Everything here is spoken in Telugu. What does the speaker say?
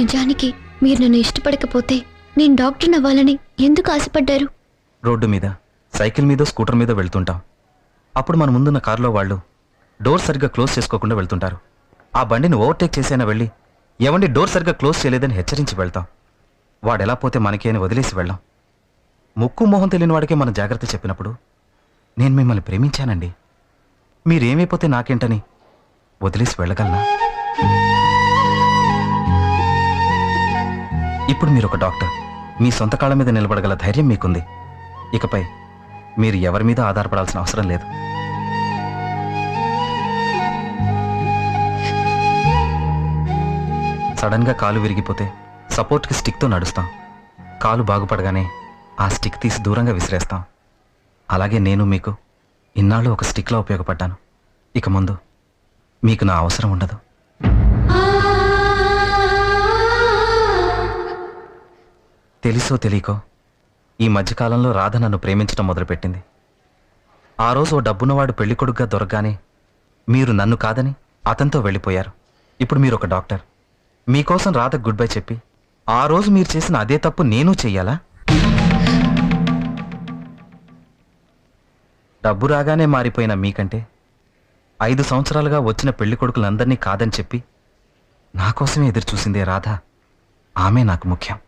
నిజానికి మీరు నన్ను ఇష్టపడకపోతే నేను డాక్టర్ అవ్వాలని ఎందుకు ఆశపడ్డారు? రోడ్డు మీద సైకిల్ మీద స్కూటర్ మీద వెళ్తుంటాం. అప్పుడు మన ముందున్న కారులో వాళ్ళు డోర్ సరిగ్గా క్లోజ్ చేసుకోకుండా వెళ్తుంటారు. ఆ బండిని ఓవర్టేక్ చేసైనా వెళ్ళి ఎవండి డోర్ సరిగ్గా క్లోజ్ చేయలేదని హెచ్చరించి వెళ్తాం. వాడెలా పోతే మనకి అని వదిలేసి వెళ్ళాం. ముక్కు మొహం తెలియని వాడికే మన జాగ్రత్త చెప్పినప్పుడు నేను మిమ్మల్ని ప్రేమించానండి. మీరేమైపోతే నాకేంటని వదిలేసి వెళ్ళగలనా? ఇప్పుడు మీరు ఒక డాక్టర్. మీ సొంత కాళ్ళ మీద నిలబడగల ధైర్యం మీకుంది. ఇకపై మీరు ఎవరి మీద ఆధారపడాల్సిన అవసరం లేదు. సడన్గా కాలు విరిగిపోతే సపోర్ట్కి స్టిక్తో నడుస్తాం. కాలు బాగుపడగానే ఆ స్టిక్ తీసి దూరంగా విసిరేస్తాం. అలాగే నేను మీకు ఇన్నాళ్ళు ఒక స్టిక్లా ఉపయోగపడ్డాను. ఇక ముందు మీకు నా అవసరం ఉండదు. తెలుసో తెలియకో ఈ మధ్యకాలంలో రాధ నన్ను ప్రేమించడం మొదలుపెట్టింది. ఆ రోజు ఓ డబ్బున్నవాడు పెళ్ళికొడుకుగా దొరకగానే మీరు నన్ను కాదని అతనితో వెళ్ళిపోయారు. ఇప్పుడు మీరు ఒక డాక్టర్. మీకోసం రాధ గుడ్ బై చెప్పి ఆ రోజు మీరు చేసిన అదే తప్పు నేను చెయ్యాలా? డబ్బు రాగానే మారిపోయిన మీకంటే ఐదు సంవత్సరాలుగా వచ్చిన పెళ్ళి కొడుకులందరినీ కాదని చెప్పి నా కోసమే ఎదురు చూసిందే రాధ. ఆమె నాకు ముఖ్యం.